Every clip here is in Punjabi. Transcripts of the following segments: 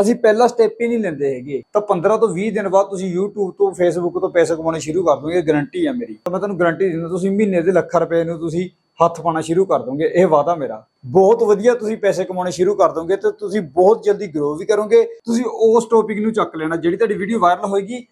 ਅਸੀਂ ਪਹਿਲਾ ਸਟੈਪ ਹੀ ਨਹੀਂ ਲੈਂਦੇ ਹੈਗੇ। ਤਾਂ 15 ਤੋਂ 20 ਦਿਨ ਬਾਅਦ ਤੁਸੀਂ YouTube ਤੋਂ, Facebook ਤੋਂ ਪੈਸੇ ਕਮਾਉਣੇ ਸ਼ੁਰੂ ਕਰ ਦੋਗੇ ਇਹ ਗਾਰੰਟੀ ਹੈ ਮੇਰੀ। ਤਾਂ ਮੈਂ ਤੁਹਾਨੂੰ ਗਾਰੰਟੀ ਦਿੰਦਾ, ਤੁਸੀਂ ਮਹੀਨੇ ਦੇ ਲੱਖਾਂ ਰੁਪਏ ਨੂੰ ਤੁਸੀਂ ਹੱਥ ਪਾਣਾ ਸ਼ੁਰੂ ਕਰ ਦੋਗੇ। ਇਹ ਵਾਅਦਾ ਮੇਰਾ। ਬਹੁਤ ਵਧੀਆ ਤੁਸੀਂ ਪੈਸੇ ਕਮਾਉਣੇ ਸ਼ੁਰੂ ਕਰ ਦੋਗੇ ਤੇ ਤੁਸੀਂ ਬਹੁਤ ਜਲਦੀ ਗਰੋ ਵੀ ਕਰੋਗੇ। ਤੁਸੀਂ ਉਸ ਟੌਪਿਕ ਨੂੰ ਚੱਕ ਲੈਣਾ, ਜਿਹੜੀ ਤੁਹਾਡੀ ਵੀਡੀਓ ਵਾਇਰਲ ਹੋਏਗੀ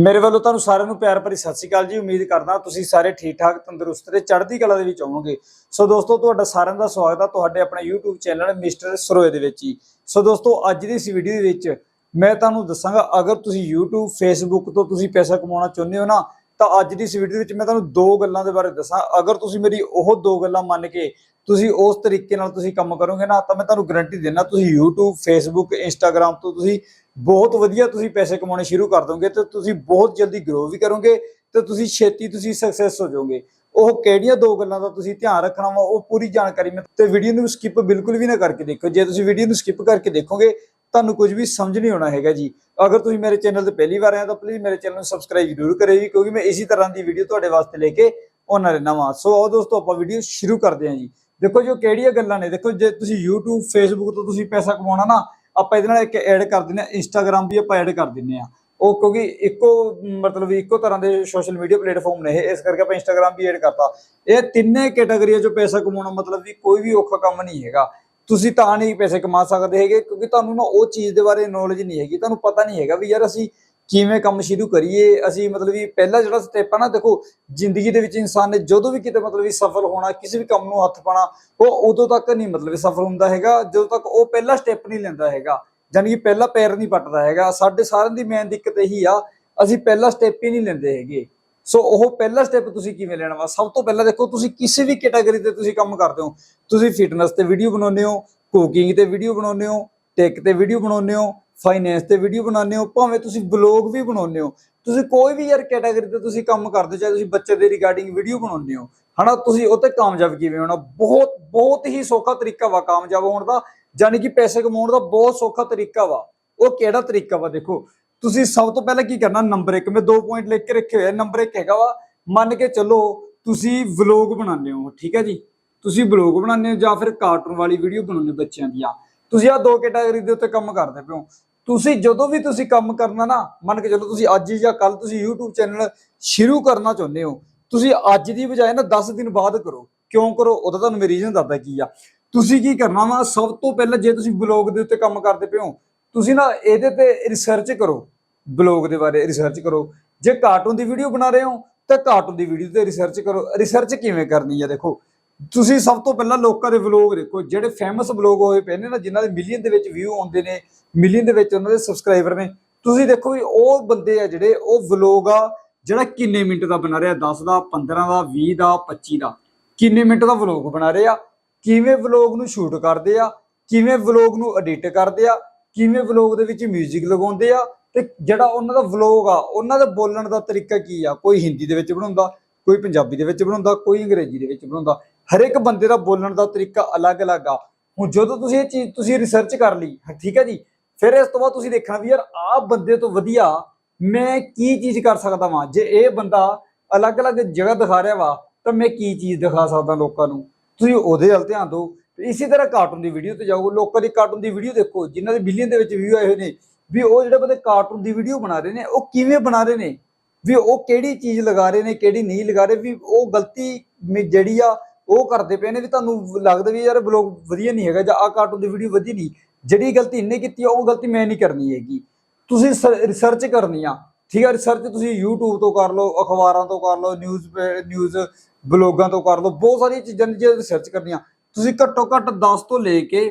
ਮੇਰੇ ਵੱਲੋਂ ਤੁਹਾਨੂੰ ਸਾਰਿਆਂ ਨੂੰ ਪਿਆਰ ਭਰੀ ਸਤਿ ਸ਼੍ਰੀ ਅਕਾਲ ਜੀ। ਉਮੀਦ ਕਰਦਾ ਤੁਸੀਂ ਸਾਰੇ ਠੀਕ ਠਾਕ ਤੰਦਰੁਸਤ ਤੇ ਚੜ੍ਹਦੀ ਕਲਾ ਦੇ ਵਿੱਚ ਹੋਵੋਗੇ। ਸੋ ਦੋਸਤੋ, ਤੁਹਾਡਾ ਸਾਰਿਆਂ ਦਾ ਸਵਾਗਤ ਆ ਤੁਹਾਡੇ ਆਪਣੇ YouTube ਚੈਨਲ ਮਿਸਟਰ ਸਰੋਏ ਦੇ ਵਿੱਚ ਹੀ ਸੋ ਦੋਸਤੋ, ਅੱਜ ਦੀ ਇਸ ਵੀਡੀਓ ਦੇ ਵਿੱਚ ਮੈਂ ਤੁਹਾਨੂੰ ਦੱਸਾਂਗਾ, ਅਗਰ ਤੁਸੀਂ YouTube, Facebook ਤੋਂ ਤੁਸੀਂ ਪੈਸਾ ਕਮਾਉਣਾ ਚਾਹੁੰਦੇ ਹੋ ਨਾ ਤਾਂ ਅੱਜ ਦੀ ਇਸ ਵੀਡੀਓ ਵਿੱਚ ਮੈਂ ਤੁਹਾਨੂੰ ਦੋ ਗੱਲਾਂ ਦੇ ਬਾਰੇ ਦੱਸਾਂ। ਅਗਰ ਤੁਸੀਂ ਮੇਰੀ ਉਹ ਦੋ ਗੱਲਾਂ ਮੰਨ ਕੇ ਤੁਸੀਂ ਉਸ ਤਰੀਕੇ ਨਾਲ ਤੁਸੀਂ ਕੰਮ ਕਰੋਗੇ ਨਾ, ਤਾਂ ਮੈਂ ਤੁਹਾਨੂੰ ਗਾਰੰਟੀ ਦਿੰਦਾ, ਤੁਸੀਂ YouTube, Facebook, Instagram ਤੋਂ ਤੁਸੀਂ ਬਹੁਤ ਵਧੀਆ ਤੁਸੀਂ ਪੈਸੇ ਕਮਾਉਣੇ ਸ਼ੁਰੂ ਕਰ ਦੋਗੇ ਤੇ ਤੁਸੀਂ ਬਹੁਤ ਜਲਦੀ ਗਰੋ ਵੀ ਕਰੋਗੇ ਤੇ ਤੁਸੀਂ ਛੇਤੀ ਤੁਸੀਂ ਸਕਸੈਸ ਹੋ ਜਾਓਗੇ। ਉਹ ਕਿਹੜੀਆਂ ਦੋ ਗੱਲਾਂ ਦਾ ਤੁਸੀਂ ਧਿਆਨ ਰੱਖਣਾ ਵਾ, ਉਹ ਪੂਰੀ ਜਾਣਕਾਰੀ ਮੈਂ ਤੇ ਵੀਡੀਓ ਨੂੰ ਸਕਿਪ ਬਿਲਕੁਲ ਵੀ ਨਾ ਕਰਕੇ ਦੇਖੋ। ਜੇ ਤੁਸੀਂ ਵੀਡੀਓ ਨੂੰ ਸਕਿਪ ਕਰਕੇ ਦੇਖੋਗੇ ਤੁਹਾਨੂੰ ਕੁਝ ਵੀ ਸਮਝ ਨਹੀਂ ਆਉਣਾ ਹੈਗਾ ਜੀ। ਅਗਰ ਤੁਸੀਂ ਮੇਰੇ ਚੈਨਲ ਤੇ ਪਹਿਲੀ ਵਾਰ ਆਏ ਤਾਂ ਪਲੀਜ਼ ਮੇਰੇ ਚੈਨਲ ਨੂੰ ਸਬਸਕ੍ਰਾਈਬ ਜ਼ਰੂਰ ਕਰਿਓ ਜੀ, ਕਿਉਂਕਿ ਮੈਂ ਇਸੇ ਤਰ੍ਹਾਂ ਦੀ ਵੀਡੀਓ ਤੁਹਾਡੇ ਵਾਸਤੇ ਲੈ ਕੇ ਆਉਣਾ ਰਹਿਣਾ ਵਾਂ। ਸੋ ਆਓ ਦੋਸਤੋ, ਆਪਾਂ ਵੀਡੀਓ ਸ਼ੁਰੂ ਕਰਦੇ ਹਾਂ ਜੀ। ਦੇਖੋ ਜੋ ਕਿਹੜੀਆਂ ਗੱਲਾਂ ਨੇ? ਦੇਖੋ, ਜੇ ਤੁਸੀਂ YouTube, Facebook ਤੋਂ ਤੁਸੀਂ ਪੈਸਾ ਕਮਾਉਣਾ ਨਾ, ਆਪਾਂ ਇਹਦੇ ਨਾਲ ਇੱਕ ਐਡ ਕਰ ਦਿੰਦੇ ਆ Instagram ਵੀ ਆਪਾਂ ਐਡ ਕਰ ਦਿੰਦੇ ਆ ਉਹ ਕਿਉਂਕਿ ਇੱਕੋ, ਮਤਲਬ ਇੱਕੋ ਤਰ੍ਹਾਂ ਦੇ ਸੋਸ਼ਲ ਮੀਡੀਆ ਪਲੇਟਫਾਰਮ ਨੇ ਇਹ। ਇਸ ਕਰਕੇ ਆਪਾਂ Instagram ਵੀ ਐਡ ਕਰਤਾ। ਇਹ ਤਿੰਨੇ ਕੈਟਾਗਰੀਆਂ 'ਚੋਂ ਪੈਸਾ ਕਮਾਉਣਾ ਮਤਲਬ ਵੀ ਕੋਈ ਵੀ ਔਖਾ ਕੰਮ ਨਹੀਂ ਹੈਗਾ। ਤੁਸੀਂ ਤਾਂ ਨਹੀਂ ਪੈਸੇ ਕਮਾ ਸਕਦੇ ਹੈਗੇ, ਕਿਉਂਕਿ ਤੁਹਾਨੂੰ ਨਾ ਉਹ ਚੀਜ਼ ਦੇ ਬਾਰੇ ਨੌਲੇਜ ਨਹੀਂ ਹੈਗੀ, ਤੁਹਾਨੂੰ ਪਤਾ ਨਹੀਂ ਹੈਗਾ ਵੀ ਯਾਰ ਅਸੀਂ ਕਿਵੇਂ ਕੰਮ ਸ਼ੁਰੂ ਕਰੀਏ, ਅਸੀਂ ਮਤਲਬ ਵੀ ਪਹਿਲਾ ਜਿਹੜਾ ਸਟੈਪ ਆ ਨਾ, ਦੇਖੋ ਜ਼ਿੰਦਗੀ ਦੇ ਵਿੱਚ ਇਨਸਾਨ ਨੇ ਜਦੋਂ ਵੀ ਕਿਤੇ ਮਤਲਬ ਵੀ ਸਫਲ ਹੋਣਾ, ਕਿਸੇ ਵੀ ਕੰਮ ਨੂੰ ਹੱਥ ਪਾਣਾ ਉਹ ਉਦੋਂ ਤੱਕ ਨਹੀਂ ਮਤਲਬ ਸਫਲ ਹੁੰਦਾ ਹੈਗਾ, ਜਦੋਂ ਤੱਕ ਉਹ ਪਹਿਲਾ ਸਟੈਪ ਨਹੀਂ ਲੈਂਦਾ ਹੈਗਾ ਯਾਨੀ ਕਿ ਪਹਿਲਾ ਪੈਰ ਨਹੀਂ ਪੱਟਦਾ ਹੈਗਾ, ਸਾਡੇ ਸਾਰਿਆਂ ਦੀ ਮੇਨ ਦਿੱਕਤ ਇਹੀ ਆ, ਅਸੀਂ ਪਹਿਲਾ ਸਟੈਪ ਹੀ ਨਹੀਂ ਲੈਂਦੇ ਹੈਗੇ। ਸੋ ਉਹ ਪਹਿਲਾ ਸਟੈਪ ਤੁਸੀਂ ਕਿਵੇਂ ਲੈਣਾ ਵਾ? ਸਭ ਤੋਂ ਪਹਿਲਾਂ ਦੇਖੋ, ਤੁਸੀਂ ਕਿਸੇ ਵੀ ਕੈਟਾਗਰੀ ਤੇ ਤੁਸੀਂ ਕੰਮ ਕਰਦੇ ਹੋ। ਤੁਸੀਂ ਫਿਟਨੈਸ ਤੇ ਵੀਡੀਓ ਬਣਾਉਂਦੇ ਹੋ ਕੁਕਿੰਗ ਤੇ ਵੀਡੀਓ ਬਣਾਉਂਦੇ ਹੋ ਟੈਕ ਤੇ ਵੀਡੀਓ ਬਣਾਉਂਦੇ ਹੋ ਫਾਈਨੈਂਸ ਤੇ ਵੀਡੀਓ ਬਣਾਉਂਦੇ ਹੋ, ਭਾਵੇਂ ਤੁਸੀਂ ਬਲੌਗ ਵੀ ਬਣਾਉਂਦੇ ਹੋ। ਤੁਸੀਂ ਕੋਈ ਵੀ ਯਾਰ ਕੈਟਾਗਰੀ ਤੇ ਤੁਸੀਂ ਕੰਮ ਕਰਦੇ ਹੋ, ਚਾਹੇ ਤੁਸੀਂ ਬੱਚੇ ਦੇ ਰਿਗਾਰਡਿੰਗ ਵੀਡੀਓ ਬਣਾਉਂਦੇ ਹੋ। ਹਨਾ, ਤੁਸੀਂ ਉਹ ਤੇ ਕਾਮਯਾਬ ਕਿਵੇਂ ਹੋਣਾ? ਬਹੁਤ ਬਹੁਤ ਹੀ ਸੌਖਾ ਤਰੀਕਾ ਵਾ ਕਾਮਯਾਬ ਹੋਣ ਦਾ ਯਾਨੀ ਕਿ ਪੈਸੇ ਕਮਾਉਣ ਦਾ ਬਹੁਤ ਸੌਖਾ ਤਰੀਕਾ ਵਾ। ਉਹ ਕਿਹੜਾ ਤਰੀਕਾ ਵਾ ਦੇਖੋ? ਤੁਸੀਂ ਸਭ ਤੋਂ ਪਹਿਲਾਂ ਕੀ ਕਰਨਾ ਨੰਬਰ 1 ਮੈਂ ਦੋ ਪੁਆਇੰਟ ਲਿਖ ਕੇ ਰੱਖੇ ਹੋਏ ਆ। ਨੰਬਰ 1 ਹੈਗਾ ਵਾ, ਮੰਨ ਕੇ ਚੱਲੋ ਤੁਸੀਂ ਵਲੌਗ ਬਣਾਉਂਦੇ ਹੋ, ਠੀਕ ਹੈ ਜੀ? ਤੁਸੀਂ ਵਲੌਗ ਬਣਾਉਂਦੇ ਹੋ ਜਾਂ ਫਿਰ ਕਾਰਟੂਨ ਵਾਲੀ ਵੀਡੀਓ ਬਣਾਉਂਦੇ ਬੱਚਿਆਂ ਦੀਆਂ ਤੁਸੀਂ ਆ ਦੋ ਕੈਟਾਗਰੀ ਦੇ ਉੱਤੇ ਕੰਮ ਕਰਦੇ ਪਿਓ ਤੁਸੀਂ ਜਦੋਂ ਵੀ ਤੁਸੀਂ ਕੰਮ ਕਰਨਾ ਨਾ, ਮੰਨ ਕੇ ਚੱਲੋ ਤੁਸੀਂ ਅੱਜ ਜਾਂ ਕੱਲ ਤੁਸੀਂ YouTube ਚੈਨਲ ਸ਼ੁਰੂ ਕਰਨਾ ਚਾਹੁੰਦੇ ਹੋ, ਤੁਸੀਂ ਅੱਜ ਦੀ ਬਜਾਏ ਨਾ 10 ਦਿਨ ਬਾਅਦ ਕਰੋ। ਕਿਉਂ ਕਰੋ? ਉਹਦਾ ਤੁਹਾਨੂੰ ਮੈਂ ਰੀਜ਼ਨ ਦੱਸਦਾ ਕੀ ਆ। ਤੁਸੀਂ ਕੀ ਕਰਨਾ ਵਾ, ਸਭ ਤੋਂ ਪਹਿਲਾਂ ਜੇ ਤੁਸੀਂ ਬਲੌਗ ਦੇ ਉੱਤੇ ਕੰਮ ਕਰਦੇ ਪਿਓ ਤੁਸੀਂ ਨਾ ਇਹਦੇ ਤੇ ਰਿਸਰਚ ਕਰੋ ਬਲੌਗ ਦੇ ਬਾਰੇ ਰਿਸਰਚ ਕਰੋ। ਜੇ ਕਾਰਟੂਨ ਦੀ ਵੀਡੀਓ ਬਣਾ ਰਹੇ ਹੋ, ਤਾਂ ਕਾਰਟੂਨ ਦੀ ਵੀਡੀਓ ਤੇ ਰਿਸਰਚ ਕਰੋ। ਰਿਸਰਚ ਕਿਵੇਂ ਕਰਨੀ ਹੈ ਦੇਖੋ। ਤੁਸੀਂ ਸਭ ਤੋਂ ਪਹਿਲਾਂ ਲੋਕਾਂ ਦੇ ਵਲੌਗ ਦੇਖੋ। ਜਿਹੜੇ ਫੇਮਸ ਵਲੌਗ ਹੋਏ ਪਏ ਨੇ ਨਾ, ਜਿਨ੍ਹਾਂ ਦੇ ਮਿਲੀਅਨ ਦੇ ਵਿੱਚ ਵਿਊ ਆਉਂਦੇ ਨੇ ਮਿਲੀਅਨ ਦੇ ਵਿੱਚ ਉਹਨਾਂ ਦੇ ਸਬਸਕ੍ਰਾਈਬਰ ਨੇ, ਤੁਸੀਂ ਦੇਖੋ ਵੀ ਉਹ ਬੰਦੇ ਆ ਜਿਹੜੇ, ਉਹ ਵਲੌਗ ਆ, ਜਿਹੜਾ ਕਿੰਨੇ ਮਿੰਟ ਦਾ ਬਣਾ ਰਿਹਾ? 10 ਦਾ 15 ਦਾ 20 ਦਾ 25 ਦਾ। ਕਿੰਨੇ ਮਿੰਟ ਦਾ ਵਲੌਗ ਬਣਾ ਰਹੇ ਆ? ਕਿਵੇਂ ਵਲੌਗ ਨੂੰ ਸ਼ੂਟ ਕਰਦੇ ਆ? ਕਿਵੇਂ ਵਲੌਗ ਨੂੰ ਐਡਿਟ ਕਰਦੇ ਆ? ਕਿਵੇਂ ਵਲੌਗ ਦੇ ਵਿੱਚ 뮤직 ਲਗਾਉਂਦੇ ਆ ਤੇ ਜਿਹੜਾ ਉਹਨਾਂ ਦਾ ਵਲੌਗ ਆ, ਉਹਨਾਂ ਦਾ ਬੋਲਣ ਦਾ ਤਰੀਕਾ ਕੀ ਆ? ਕੋਈ ਹਿੰਦੀ ਦੇ ਵਿੱਚ ਬਣਾਉਂਦਾ, ਕੋਈ ਪੰਜਾਬੀ ਦੇ ਵਿੱਚ ਬਣਾਉਂਦਾ, ਕੋਈ ਅੰਗਰੇਜ਼ੀ ਦੇ ਵਿੱਚ ਬਣਾਉਂਦਾ। ਹਰ ਇੱਕ ਬੰਦੇ ਦਾ ਬੋਲਣ ਦਾ ਤਰੀਕਾ ਅਲੱਗ-ਅਲੱਗ ਆ। ਹੁਣ ਜਦੋਂ ਤੁਸੀਂ ਇਹ ਚੀਜ਼, ਤੁਸੀਂ ਰਿਸਰਚ ਕਰ ਲਈ ਠੀਕ ਹੈ ਜੀ? ਫਿਰ ਇਸ ਤੋਂ ਬਾਅਦ ਤੁਸੀਂ ਦੇਖਣਾ ਵੀ ਯਾਰ, ਆਹ ਬੰਦੇ ਤੋਂ ਵਧੀਆ ਮੈਂ ਕੀ ਚੀਜ਼ ਕਰ ਸਕਦਾ ਵਾਂ? ਜੇ ਇਹ ਬੰਦਾ ਅਲੱਗ-ਅਲੱਗ ਜਗ੍ਹਾ ਦਿਖਾ ਰਿਹਾ ਵਾ, ਤਾਂ ਮੈਂ ਕੀ ਚੀਜ਼ ਦਿਖਾ ਸਕਦਾ ਲੋਕਾਂ ਨੂੰ? ਤੁਸੀਂ ਉਹਦੇ ਵੱਲ ਧਿਆਨ ਦਿਓ। ਇਸੇ ਤਰ੍ਹਾਂ ਕਾਰਟੂਨ ਦੀ ਵੀਡੀਓ ਤੇ ਜਾਓ ਲੋਕਾਂ ਦੀ ਕਾਰਟੂਨ ਦੀ ਵੀਡੀਓ ਦੇਖੋ, ਜਿਨ੍ਹਾਂ ਦੇ ਬਿਲੀਅਨ ਦੇ ਵਿੱਚ ਵਿਊ ਆਏ ਹੋਏ ਨੇ, ਵੀ ਉਹ ਜਿਹੜੇ ਬੰਦੇ ਕਾਰਟੂਨ ਦੀ ਵੀਡੀਓ ਬਣਾ ਰਹੇ ਨੇ, ਉਹ ਕਿਵੇਂ ਬਣਾ ਰਹੇ ਨੇ? ਵੀ ਉਹ ਕਿਹੜੀ ਚੀਜ਼ ਲਗਾ ਰਹੇ ਨੇ, ਕਿਹੜੀ ਨਹੀਂ ਲਗਾ ਰਹੇ, ਵੀ ਉਹ ਗਲਤੀ ਮੇ- ਜਿਹੜੀ ਆ, ਉਹ ਕਰਦੇ ਪਏ ਨੇ, ਵੀ ਤੁਹਾਨੂੰ ਲੱਗਦਾ ਵੀ ਯਾਰ ਬਲੌਗ ਵਧੀਆ ਨਹੀਂ ਹੈਗਾ ਜਾਂ ਆ ਕਾਰਟੂਨ ਦੀ ਵੀਡੀਓ ਵਧੀਆ ਨਹੀਂ। ਜਿਹੜੀ ਗਲਤੀ ਇਹਨੇ ਕੀਤੀ ਆ, ਉਹ ਗਲਤੀ ਮੈਂ ਨਹੀਂ ਕਰਨੀ ਹੈਗੀ। ਤੁਸੀਂ ਰਿਸਰਚ ਕਰਨੀ ਆ, ਠੀਕ ਹੈ ਰਿਸਰਚ ਤੁਸੀਂ YouTube ਤੋਂ ਕਰ ਲਓ, ਅਖਬਾਰਾਂ ਤੋਂ ਕਰ ਲਓ ਨਿਊਜ਼ ਨਿਊਜ਼ ਬਲੌਗਾਂ ਤੋਂ ਕਰ ਲਓ, ਬਹੁਤ ਸਾਰੀਆਂ ਚੀਜ਼ਾਂ ਨੇ ਜੇ ਰਿਸਰਚ ਕਰਨੀਆਂ। ਤੁਸੀਂ ਘੱਟੋ ਘੱਟ 10 ਤੋਂ ਲੈ ਕੇ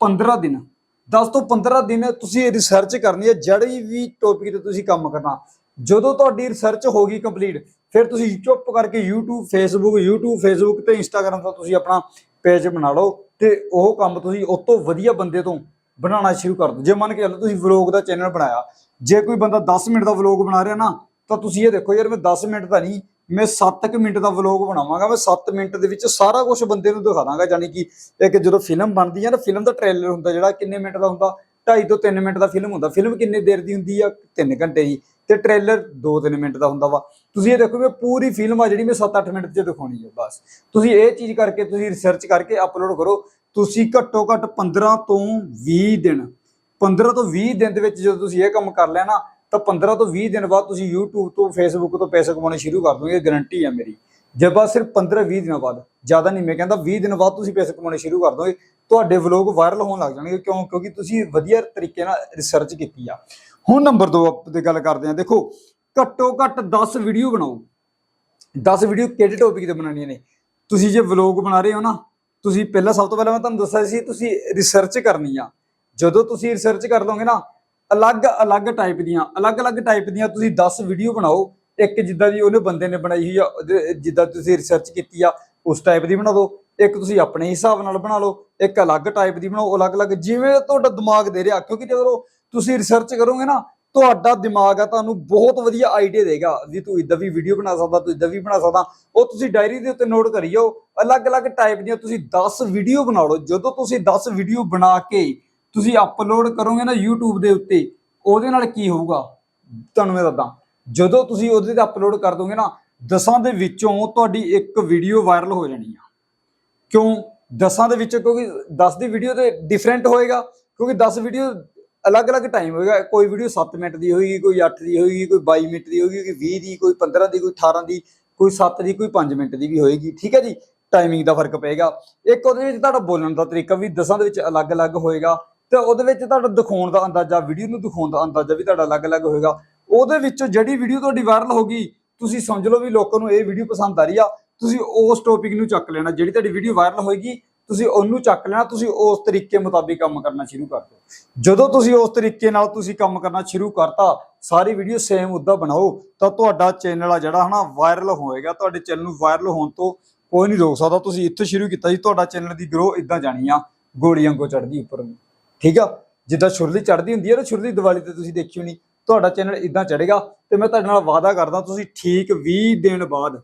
15 ਦਿਨ 10 ਤੋਂ 15 ਦਿਨ ਤੁਸੀਂ ਰਿਸਰਚ ਕਰਨੀ ਹੈ, ਜਿਹੜੀ ਵੀ ਟੌਪਿਕ ਤੇ ਤੁਸੀਂ ਕੰਮ ਕਰਨਾ। ਜਦੋਂ ਤੁਹਾਡੀ ਰਿਸਰਚ ਹੋ ਗਈ ਕੰਪਲੀਟ ਫਿਰ ਤੁਸੀਂ ਚੁੱਪ ਕਰਕੇ YouTube, Facebook YouTube, Facebook ਤੇ Instagram ਤੋਂ ਤੁਸੀਂ ਆਪਣਾ ਪੇਜ ਬਣਾ ਲਓ ਤੇ ਉਹ ਕੰਮ ਤੁਸੀਂ ਉਸ ਤੋਂ ਵਧੀਆ ਬੰਦੇ ਤੋਂ ਬਣਾਉਣਾ ਸ਼ੁਰੂ ਕਰ ਦਿਓ। ਜੇ ਮੰਨ ਕੇ ਚੱਲੋ ਤੁਸੀਂ ਵਲੌਗ ਦਾ ਚੈਨਲ ਬਣਾਇਆ, ਜੇ ਕੋਈ ਬੰਦਾ 10 ਮਿੰਟ ਦਾ ਵਲੌਗ ਬਣਾ ਰਿਹਾ ਨਾ, ਤਾਂ ਤੁਸੀਂ ਇਹ ਦੇਖੋ ਯਾਰ ਮੈਂ 10 ਮਿੰਟ ਦਾ ਨਹੀਂ ਮੈਂ 7 ਮਿੰਟ ਦਾ ਵਲੌਗ ਬਣਾਵਾਂਗਾ, ਮੈਂ 7 ਮਿੰਟ ਦੇ ਵਿੱਚ ਸਾਰਾ ਕੁਝ ਬੰਦੇ ਨੂੰ ਦਿਖਾ ਦਾਂਗਾ ਯਾਨੀ ਕਿ ਇੱਕ ਜਦੋਂ ਫਿਲਮ ਬਣਦੀ ਹੈ ਨਾ ਫਿਲਮ ਦਾ ਟ੍ਰੇਲਰ ਹੁੰਦਾ ਜਿਹੜਾ, ਕਿੰਨੇ ਮਿੰਟ ਦਾ ਹੁੰਦਾ? 2.5 ਤੋਂ 3 ਮਿੰਟ ਦਾ ਫਿਲਮ ਹੁੰਦਾ। ਫਿਲਮ ਕਿੰਨੇ ਦੇਰ ਦੀ ਹੁੰਦੀ ਆ? 3 ਘੰਟੇ ਦੀ ਤੇ ਟ੍ਰੇਲਰ 2-3 ਮਿੰਟ ਦਾ ਹੁੰਦਾ ਵਾ। ਤੁਸੀਂ ਇਹ ਦੇਖੋ ਵੀ ਪੂਰੀ ਫਿਲਮ ਆ ਜਿਹੜੀ ਮੈਂ 7-8 ਮਿੰਟ 'ਚ ਦਿਖਾਉਣੀ ਹੈ ਬਸ। ਤੁਸੀਂ ਇਹ ਚੀਜ਼ ਕਰਕੇ, ਤੁਸੀਂ ਰਿਸਰਚ ਕਰਕੇ ਅਪਲੋਡ ਕਰੋ। ਤੁਸੀਂ ਘੱਟੋ ਘੱਟ 15 ਤੋਂ 20 ਦਿਨ 15 ਤੋਂ 20 ਦਿਨ ਦੇ ਵਿੱਚ ਜਦੋਂ ਤੁਸੀਂ ਇਹ ਕੰਮ ਕਰ ਲਿਆ ਨਾ ਤਾਂ 15 ਤੋਂ 20 ਦਿਨ ਬਾਅਦ ਤੁਸੀਂ YouTube ਤੋਂ, Facebook ਤੋਂ ਪੈਸੇ ਕਮਾਉਣੇ ਸ਼ੁਰੂ ਕਰ ਦੋਗੇ, ਇਹ ਗਾਰੰਟੀ ਹੈ ਮੇਰੀ। ਜੇ ਬਸ ਸਿਰਫ 15 20 ਦਿਨਾਂ ਬਾਅਦ, ਜ਼ਿਆਦਾ ਨਹੀਂ, ਮੈਂ ਕਹਿੰਦਾ 20 ਦਿਨ ਬਾਅਦ ਤੁਸੀਂ ਪੈਸੇ ਕਮਾਉਣੇ ਸ਼ੁਰੂ ਕਰ ਦੋਗੇ, ਤੁਹਾਡੇ ਵਲੋਗ ਵਾਇਰਲ ਹੋਣ ਲੱਗ ਜਾਣਗੇ, ਕਿਉਂ? ਕਿਉਂਕਿ ਤੁਸੀਂ ਵਧੀਆ ਤਰੀਕੇ ਨਾਲ ਰਿਸਰਚ ਕੀਤੀ ਆ। ਹੁਣ ਨੰਬਰ 2 ਤੇ ਗੱਲ ਕਰਦੇ ਹਾਂ, ਦੇਖੋ, ਘੱਟੋ ਘੱਟ 10 ਵੀਡੀਓ ਬਣਾਓ। 10 ਵੀਡੀਓ ਕਿਹੜੇ ਟੌਪਿਕ ਤੇ ਬਣਾਉਣੀਆਂ ਨੇ? ਤੁਸੀਂ ਜੇ ਵਲੋਗ ਬਣਾ ਰਹੇ ਹੋ ਨਾ, ਤੁਸੀਂ ਪਹਿਲਾਂ ਸਭ ਤੋਂ ਪਹਿਲਾਂ ਮੈਂ ਤੁਹਾਨੂੰ ਦੱਸਿਆ ਸੀ, ਤੁਸੀਂ ਰਿਸਰਚ ਕਰਨੀ ਆ। ਜਦੋਂ ਤੁਸੀਂ ਰਿਸਰਚ ਕਰ ਲਓਗੇ ਨਾ ਅਲੱਗ-ਅਲੱਗ ਟਾਈਪ ਦੀਆਂ ਅਲੱਗ-ਅਲੱਗ ਟਾਈਪ ਦੀਆਂ ਤੁਸੀਂ 10 ਵੀਡੀਓ ਬਣਾਓ। ਇੱਕ ਜਿੱਦਾਂ ਦੀ ਉਹਨੇ ਬੰਦੇ ਨੇ ਬਣਾਈ ਹੋਈ ਆ ਜਿੱਦਾਂ ਤੁਸੀਂ ਰਿਸਰਚ ਕੀਤੀ ਆ, ਉਸ ਟਾਈਪ ਦੀ ਬਣਾ ਦਿਓ ਇੱਕ ਤੁਸੀਂ ਆਪਣੇ ਹਿਸਾਬ ਨਾਲ ਬਣਾ ਲਓ, ਇੱਕ ਅਲੱਗ ਟਾਈਪ ਦੀ ਬਣਾਓ ਅਲੱਗ-ਅਲੱਗ ਜਿਵੇਂ ਤੁਹਾਡਾ ਦਿਮਾਗ ਦੇ ਰਿਹਾ। ਕਿਉਂਕਿ ਜਦੋਂ ਤੁਸੀਂ ਰਿਸਰਚ ਕਰੋਗੇ ਨਾ, ਤੁਹਾਡਾ ਦਿਮਾਗ ਆ ਤੁਹਾਨੂੰ ਬਹੁਤ ਵਧੀਆ ਆਈਡੀਆ ਦੇਗਾ ਵੀ ਤੂੰ ਇਦਾਂ ਵੀ ਵੀਡੀਓ ਬਣਾ ਸਕਦਾ, ਤੂੰ ਇਦਾਂ ਵੀ ਬਣਾ ਸਕਦਾ। ਉਹ ਤੁਸੀਂ ਡਾਇਰੀ ਦੇ ਉੱਤੇ ਨੋਟ ਕਰੀ ਜਾਓ। ਅਲੱਗ-ਅਲੱਗ ਟਾਈਪ ਦੀਆਂ ਤੁਸੀਂ 10 ਵੀਡੀਓ ਬਣਾ ਲਓ। ਜਦੋਂ ਤੁਸੀਂ 10 ਵੀਡੀਓ ਬਣਾ ਕੇ ਤੁਸੀਂ ਅਪਲੋਡ ਕਰੋਗੇ ਨਾ YouTube ਦੇ ਉੱਤੇ, ਉਹਦੇ ਨਾਲ ਕੀ ਹੋਊਗਾ? ਤੁਹਾਨੂੰ ਮੈਂ ਦੱਸਦਾ। ਜਦੋਂ ਤੁਸੀਂ ਉਹਦੇ ਤੇ ਅਪਲੋਡ ਕਰ ਦੋਗੇ ਨਾ, ਦਸਾਂ ਦੇ ਵਿੱਚੋਂ ਤੁਹਾਡੀ ਇੱਕ ਵੀਡੀਓ ਵਾਇਰਲ ਹੋ ਜਾਣੀ ਆ। ਕਿਉਂ? ਦਸਾਂ ਦੇ ਵਿੱਚੋਂ ਕਿਉਂਕਿ 10 ਦੀ ਵੀਡੀਓ ਤੇ ਡਿਫਰੈਂਟ ਹੋਏਗਾ, ਕਿਉਂਕਿ 10 ਵੀਡੀਓ ਅਲੱਗ-ਅਲੱਗ ਟਾਈਮ ਹੋਏਗਾ। ਕੋਈ ਵੀਡੀਓ 7 ਮਿੰਟ ਦੀ ਹੋਏਗੀ, ਕੋਈ 8 ਦੀ ਹੋਏਗੀ, ਕੋਈ 22 ਮਿੰਟ ਦੀ ਹੋਏਗੀ, ਕੋਈ 20 ਦੀ, ਕੋਈ 15 ਦੀ, ਕੋਈ 18 ਦੀ, ਕੋਈ 7 ਦੀ, ਕੋਈ 5 ਮਿੰਟ ਦੀ ਵੀ ਹੋਏਗੀ। ਠੀਕ ਹੈ ਜੀ? ਟਾਈਮਿੰਗ ਦਾ ਫ਼ਰਕ ਪਏਗਾ। ਇੱਕ ਉਹਦੇ ਵਿੱਚ ਤੁਹਾਡਾ ਬੋਲਣ ਦਾ ਤਰੀਕਾ ਵੀ ਦਸਾਂ ਦੇ ਵਿੱਚ ਅਲੱਗ-ਅਲੱਗ ਹੋਏਗਾ। ਤੇ ਉਹਦੇ ਵਿੱਚ ਤੁਹਾਡਾ ਦਿਖਾਉਣ ਦਾ ਅੰਦਾਜ਼ਾ ਵੀਡੀਓ ਨੂੰ ਦਿਖਾਉਣ ਦਾ ਅੰਦਾਜ਼ਾ ਵੀ ਤੁਹਾਡਾ ਅਲੱਗ-ਅਲੱਗ ਹੋਏਗਾ। ਉਹਦੇ ਵਿੱਚੋਂ ਜਿਹੜੀ ਵੀਡੀਓ ਤੁਹਾਡੀ ਵਾਇਰਲ ਹੋਗੀ ਤੁਸੀਂ ਸਮਝ ਲਓ ਵੀ ਲੋਕਾਂ ਨੂੰ ਇਹ ਵੀਡੀਓ ਪਸੰਦ ਆ ਰਹੀ ਆ, ਤੁਸੀਂ ਉਸ ਟੌਪਿਕ ਨੂੰ ਚੱਕ ਲੈਣਾ। ਜਿਹੜੀ ਤੁਹਾਡੀ ਵੀਡੀਓ ਵਾਇਰਲ ਹੋਏਗੀ, ਤੁਸੀਂ ਉਹਨੂੰ ਚੱਕ ਲੈਣਾ, ਤੁਸੀਂ ਉਸ ਤਰੀਕੇ ਮੁਤਾਬਿਕ ਕੰਮ ਕਰਨਾ ਸ਼ੁਰੂ ਕਰ ਦਿਓ। ਜਦੋਂ ਤੁਸੀਂ ਉਸ ਤਰੀਕੇ ਨਾਲ ਤੁਸੀਂ ਕੰਮ ਕਰਨਾ ਸ਼ੁਰੂ ਕਰਤਾ, ਸਾਰੀ ਵੀਡੀਓ ਸੇਮ ਉਦਾਂ ਬਣਾਓ, ਤਾਂ ਤੁਹਾਡਾ ਚੈਨਲ ਆ ਜਿਹੜਾ ਹਨਾ ਵਾਇਰਲ ਹੋਏਗਾ। ਤੁਹਾਡੇ ਚੈਨਲ ਨੂੰ ਵਾਇਰਲ ਹੋਣ ਤੋਂ ਕੋਈ ਨਹੀਂ ਰੋਕ ਸਕਦਾ। ਤੁਸੀਂ ਇੱਥੇ ਸ਼ੁਰੂ ਕੀਤਾ ਜੀ ਤੁਹਾਡਾ ਚੈਨਲ ਦੀ ਗਰੋ ਇਦਾਂ ਜਾਣੀ ਆ ਗੋਲੀ ਵਾਂਗੂ ਚੜਦੀ ਉੱਪਰ ਨੂੰ। ਠੀਕ ਆ? ਜਿੱਦਾਂ ਸੁਰਲੀ ਚੜਦੀ ਹੁੰਦੀ ਹੈ ਨਾ, ਸੁਰਲੀ ਦੀਵਾਲੀ ਤੇ ਤੁਸੀਂ ਦੇਖਿਓ ਨਹੀਂ ਤੁਹਾਡਾ ਚੈਨਲ ਇਦਾਂ ਚੜੇਗਾ ਤੇ ਮੈਂ ਤੁਹਾਡੇ ਨਾਲ ਵਾਅਦਾ ਕਰਦਾ ਤੁਸੀਂ ਠੀਕ 20 ਦਿਨ ਬਾਅਦ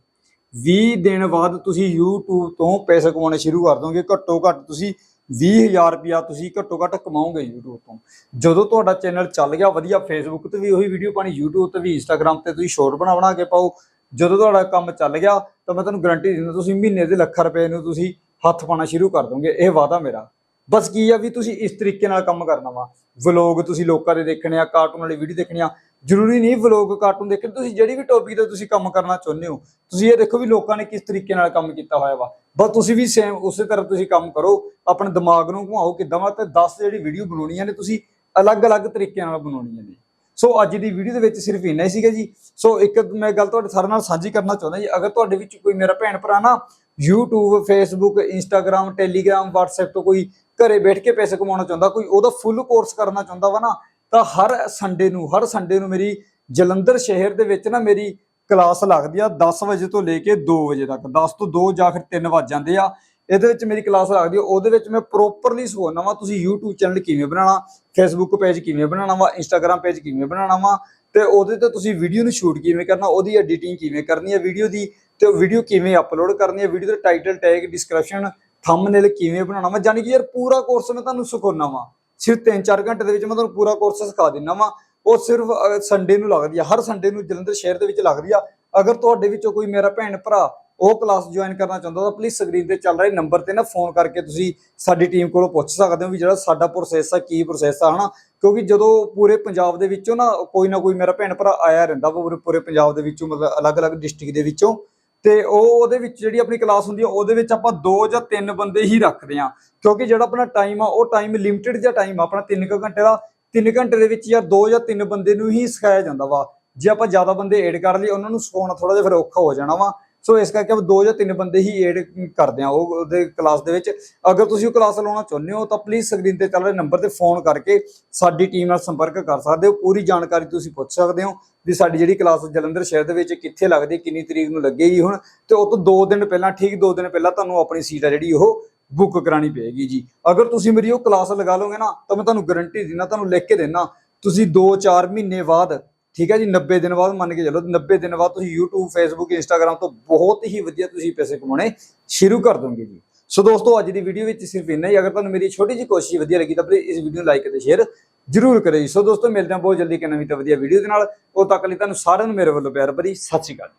20 ਦਿਨ ਬਾਅਦ ਤੁਸੀਂ YouTube ਤੋਂ ਪੈਸੇ ਕਮਾਉਣੇ ਸ਼ੁਰੂ ਕਰ ਦੋਗੇ, ਘੱਟੋ ਘੱਟ ਤੁਸੀਂ 20000 ਰੁਪਿਆ ਤੁਸੀਂ ਘੱਟੋ ਘੱਟ ਕਮਾਓਗੇ YouTube ਤੋਂ। ਜਦੋਂ ਤੁਹਾਡਾ ਚੈਨਲ ਚੱਲ ਗਿਆ, ਵਧੀਆ Facebook ਤੇ ਵੀ ਉਹੀ ਵੀਡੀਓ ਪਾਣੀ YouTube ਤੇ ਵੀ, Instagram ਤੇ ਤੁਸੀਂ ਸ਼ੋਰਟ ਬਣਾ ਬਣਾ ਕੇ ਪਾਓ। ਜਦੋਂ ਤੁਹਾਡਾ ਕੰਮ ਚੱਲ ਗਿਆ, ਤਾਂ ਮੈਂ ਤੁਹਾਨੂੰ ਗਾਰੰਟੀ ਦਿੰਦਾ, ਤੁਸੀਂ ਮਹੀਨੇ ਦੇ ਲੱਖਾਂ ਰੁਪਏ ਨੂੰ ਤੁਸੀਂ ਹੱਥ ਪਾਣਾ ਸ਼ੁਰੂ ਕਰ ਦੋਗੇ। ਇਹ ਵਾਅਦਾ ਮੇਰਾ। ਬਸ ਕੀ ਆ ਵੀ ਤੁਸੀਂ ਇਸ ਤਰੀਕੇ ਨਾਲ ਕੰਮ ਕਰਨਾ ਵਾ। ਵਲੋਗ ਤੁਸੀਂ ਲੋਕਾਂ ਦੇ ਦੇਖਣੇ ਆ ਕਾਰਟੂਨ ਵਾਲੀ ਵੀਡੀਓ ਦੇਖਣੀ ਆ। ਜ਼ਰੂਰੀ ਨਹੀਂ ਵਲੋਗ ਕਾਰਟੂਨ ਦੇਖਣ, ਤੁਸੀਂ ਜਿਹੜੀ ਵੀ ਟੌਪਿਕ ਤੇ ਤੁਸੀਂ ਕੰਮ ਕਰਨਾ ਚਾਹੁੰਦੇ ਹੋ, ਤੁਸੀਂ ਇਹ ਦੇਖੋ ਵੀ ਲੋਕਾਂ ਨੇ ਕਿਸ ਤਰੀਕੇ ਨਾਲ ਕੰਮ ਕੀਤਾ ਹੋਇਆ ਵਾ। ਬਸ ਤੁਸੀਂ ਵੀ ਸੇਮ ਉਸੇ ਤਰ੍ਹਾਂ ਤੁਸੀਂ ਕੰਮ ਕਰੋ, ਆਪਣੇ ਦਿਮਾਗ ਨੂੰ ਘੁਮਾਓ ਕਿੱਦਾਂ ਵਾ ਤੇ 10 ਜਿਹੜੀ ਵੀਡੀਓ ਬਣਾਉਣੀਆਂ ਨੇ, ਤੁਸੀਂ ਅਲੱਗ-ਅਲੱਗ ਤਰੀਕੇ ਨਾਲ ਬਣਾਉਣੀਆਂ ਨੇ। ਸੋ ਅੱਜ ਦੀ ਵੀਡੀਓ ਦੇ ਵਿੱਚ ਸਿਰਫ ਇੰਨਾ ਹੀ ਸੀਗਾ ਜੀ। ਸੋ ਇੱਕ ਮੈਂ ਗੱਲ ਤੁਹਾਡੇ ਸਾਰਿਆਂ ਨਾਲ ਸਾਂਝੀ ਕਰਨਾ ਚਾਹੁੰਦਾ ਜੀ। ਅਗਰ ਤੁਹਾਡੇ ਵਿੱਚ ਕੋਈ ਮੇਰਾ ਭੈਣ ਭਰਾ ਨਾ YouTube, Facebook, Instagram, Telegram, WhatsApp ਤੋਂ ਕੋਈ ਘਰੇ ਬੈਠ ਕੇ ਪੈਸੇ ਕਮਾਉਣਾ ਚਾਹੁੰਦਾ, ਕੋਈ ਉਹਦਾ ਫੁੱਲ ਕੋਰਸ ਕਰਨਾ ਚਾਹੁੰਦਾ ਵਾ ਨਾ, ਤਾਂ ਹਰ ਸੰਡੇ ਨੂੰ, ਹਰ ਸੰਡੇ ਨੂੰ ਮੇਰੀ ਜਲੰਧਰ ਸ਼ਹਿਰ ਦੇ ਵਿੱਚ ਨਾ ਮੇਰੀ ਕਲਾਸ ਲੱਗਦੀ ਆ 10 ਵਜੇ ਤੋਂ ਲੈ ਕੇ 2 ਵਜੇ ਤੱਕ 10 ਤੋਂ 2 ਜਾਂ ਫਿਰ 3 ਵੱਜ ਜਾਂਦੇ ਆ। ਇਹਦੇ ਵਿੱਚ ਮੇਰੀ ਕਲਾਸ ਲੱਗਦੀ ਆ, ਉਹਦੇ ਵਿੱਚ ਮੈਂ ਪ੍ਰੋਪਰਲੀ ਸਿਖਾਉਣਾ ਵਾ, ਤੁਸੀਂ YouTube ਚੈਨਲ ਕਿਵੇਂ ਬਣਾਉਣਾ, Facebook ਪੇਜ ਕਿਵੇਂ ਬਣਾਉਣਾ ਵਾ, Instagram ਪੇਜ ਕਿਵੇਂ ਬਣਾਉਣਾ ਵਾ, ਤੇ ਉਹਦੇ ਤੇ ਤੁਸੀਂ ਵੀਡੀਓ ਨੂੰ ਸ਼ੂਟ ਕਿਵੇਂ ਕਰਨਾ, ਉਹਦੀ ਐਡੀਟਿੰਗ ਕਿਵੇਂ ਕਰਨੀ ਹੈ ਵੀਡੀਓ ਦੀ, ਤੇ ਵੀਡੀਓ ਕਿਵੇਂ ਅਪਲੋਡ ਕਰਨੀ ਹੈ ਵੀਡੀਓ ਦਾ ਟਾਈਟਲ ਟੈਗ ਡਿਸਕ੍ਰਿਪਸ਼ਨ ਥੰਬਨੇਲ ਕਿਵੇਂ ਬਣਾਉਣਾ ਵਾ? ਯਾਨੀ ਕਿ ਯਾਰ ਪੂਰਾ ਕੋਰਸ ਮੈਂ ਤੁਹਾਨੂੰ ਸਿਖਾਉਣਾ ਵਾ। ਸਿਰਫ 3-4 ਘੰਟੇ ਦੇ ਵਿੱਚ ਮੈਂ ਤੁਹਾਨੂੰ ਪੂਰਾ ਕੋਰਸ ਸਿਖਾ ਦਿੰਨਾ ਵਾ। ਉਹ ਸਿਰਫ ਸੰਡੇ ਨੂੰ ਲੱਗਦੀ ਆ। ਹਰ ਸੰਡੇ ਨੂੰ ਜਲੰਧਰ ਸ਼ਹਿਰ ਦੇ ਵਿੱਚ ਲੱਗਦੀ ਆ। ਅਗਰ ਤੁਹਾਡੇ ਵਿੱਚੋਂ ਕੋਈ ਮੇਰਾ ਭੈਣ ਭਰਾ ਉਹ ਕਲਾਸ ਜੁਆਇਨ ਕਰਨਾ ਚਾਹੁੰਦਾ ਤਾਂ ਪਲੀਜ਼ ਸਕਰੀਨ ਤੇ ਚੱਲ ਰਹੇ ਨੰਬਰ ਤੇ ਨਾ ਫੋਨ ਕਰਕੇ ਤੁਸੀਂ ਸਾਡੀ ਟੀਮ ਕੋਲੋਂ ਪੁੱਛ ਸਕਦੇ ਹੋ ਵੀ ਜਿਹੜਾ ਸਾਡਾ ਪ੍ਰੋਸੈਸ ਆ, ਕੀ ਪ੍ਰੋਸੈਸ ਆ, ਹਨਾ? ਕਿਉਂਕਿ ਜਦੋਂ ਪੂਰੇ ਪੰਜਾਬ ਦੇ ਵਿੱਚੋਂ ਨਾ ਕੋਈ ਨਾ ਕੋਈ ਮੇਰਾ ਭੈਣ ਭਰਾ ਆਇਆ ਰਹਿੰਦਾ ਵਾ, ਪੂਰੇ ਪੂਰੇ ਪੰਜਾਬ ਦੇ ਵਿੱਚੋਂ, ਮਤਲਬ ਅਲੱਗ-ਅਲੱਗ ਡਿਸਟ੍ਰਿਕਟ ਦੇ ਵਿੱਚੋਂ। ਤੇ ਉਹ ਉਹਦੇ ਵਿੱਚ ਜਿਹੜੀ ਆਪਣੀ ਕਲਾਸ ਹੁੰਦੀ ਆ, ਉਹਦੇ ਵਿੱਚ ਆਪਾਂ ਦੋ ਜਾਂ ਤਿੰਨ ਬੰਦੇ ਹੀ ਰੱਖਦੇ ਆ ਕਿਉਂਕਿ ਜਿਹੜਾ ਆਪਣਾ ਟਾਈਮ ਆ, ਉਹ ਟਾਈਮ ਲਿਮਿਟਿਡ ਜਿਹਾ ਟਾਈਮ ਆ, ਆਪਣਾ 3 ਘੰਟੇ ਦਾ 3 ਘੰਟੇ ਦੇ ਵਿੱਚ ਯਾਰ ਦੋ ਜਾਂ ਤਿੰਨ ਬੰਦੇ ਨੂੰ ਹੀ ਸਿਖਾਇਆ ਜਾਂਦਾ ਵਾ। ਜੇ ਆਪਾਂ ਜ਼ਿਆਦਾ ਬੰਦੇ ਐਡ ਕਰ ਲਈ ਉਹਨਾਂ ਨੂੰ ਸਿਖਾਉਣਾ ਥੋੜਾ ਜਿਹਾ ਫਿਰ ਔਖਾ ਹੋ ਜਾਣਾ ਵਾ। ਸੋ ਇਸ ਕਰਕੇ ਆਪਾਂ ਦੋ ਜਾਂ ਤਿੰਨ ਬੰਦੇ ਹੀ ਐਡ ਕਰਦੇ ਆ ਉਹ ਉਹਦੇ ਕਲਾਸ ਦੇ ਵਿੱਚ। ਅਗਰ ਤੁਸੀਂ ਉਹ ਕਲਾਸ ਲਾਉਣਾ ਚਾਹੁੰਦੇ ਹੋ, ਤਾਂ ਪਲੀਜ਼ ਸਕਰੀਨ ਤੇ ਚੱਲ ਰਹੇ ਨੰਬਰ ਤੇ ਫੋਨ ਕਰਕੇ ਸਾਡੀ ਟੀਮ ਨਾਲ ਸੰਪਰਕ ਕਰ ਸਕਦੇ ਹੋ। ਪੂਰੀ ਜਾਣਕਾਰੀ ਤੁਸੀਂ ਪੁੱਛ ਸਕਦੇ ਹੋ ਵੀ ਸਾਡੀ ਜਿਹੜੀ ਕਲਾਸ ਜਲੰਧਰ ਸ਼ਹਿਰ ਦੇ ਵਿੱਚ ਕਿੱਥੇ ਲੱਗਦੀ, ਕਿੰਨੀ ਤਰੀਕ ਨੂੰ ਲੱਗੇਗੀ ਹੁਣ। ਤੇ ਉਹ ਤੋਂ 2 ਦਿਨ ਪਹਿਲਾਂ, ਠੀਕ 2 ਦਿਨ ਪਹਿਲਾਂ ਤੁਹਾਨੂੰ ਆਪਣੀ ਸੀਟ ਆ ਜਿਹੜੀ ਉਹ ਬੁੱਕ ਕਰਾਣੀ ਪਏਗੀ ਜੀ। ਅਗਰ ਤੁਸੀਂ ਮੇਰੀ ਉਹ ਕਲਾਸ ਲਗਾ ਲਓਗੇ ਨਾ, ਤਾਂ ਮੈਂ ਤੁਹਾਨੂੰ ਗਾਰੰਟੀ ਦਿੰਦਾ, ਤੁਹਾਨੂੰ ਲਿਖ ਕੇ ਦੇਣਾ ਤੁਸੀਂ 2-4 ਮਹੀਨੇ ਬਾਅਦ ਠੀਕ ਹੈ ਜੀ 90 ਦਿਨ ਬਾਅਦ ਮੰਨ ਕੇ ਚੱਲੋ 90 ਦਿਨ ਬਾਅਦ ਤੁਸੀਂ YouTube, Facebook, Instagram ਤੋਂ ਬਹੁਤ ਹੀ ਵਧੀਆ ਤੁਸੀਂ ਪੈਸੇ ਕਮਾਉਣੇ ਸ਼ੁਰੂ ਕਰ ਦੋਗੇ ਜੀ। ਸੋ ਦੋਸਤੋ, ਅੱਜ ਦੀ ਵੀਡੀਓ ਵਿੱਚ ਸਿਰਫ ਇੰਨਾ ਹੀ। ਅਗਰ ਤੁਹਾਨੂੰ ਮੇਰੀ ਛੋਟੀ ਜਿਹੀ ਕੋਸ਼ਿਸ਼ ਵਧੀਆ ਲੱਗੀ ਤਾਂ ਪਲੀਜ਼ ਇਸ ਵੀਡੀਓ ਨੂੰ ਲਾਈਕ ਅਤੇ ਸ਼ੇਅਰ ਜਰੂਰ ਕਰਿਓ ਸੋ ਦੋਸਤੋ, ਮਿਲਦੇ ਹਾਂ ਬਹੁਤ ਜਲਦੀ ਇੱਕ ਨਵੀਂ ਤਾਂ ਵਧੀਆ ਵੀਡੀਓ ਦੇ ਨਾਲ। ਉਹ ਤੱਕ ਲਈ ਤੁਹਾਨੂੰ ਸਾਰਿਆਂ ਨੂੰ ਮੇਰੇ ਵੱਲੋਂ ਪਿਆਰ ਭਰੀ ਸਤਿ ਸ਼੍ਰੀ ਅਕਾਲ।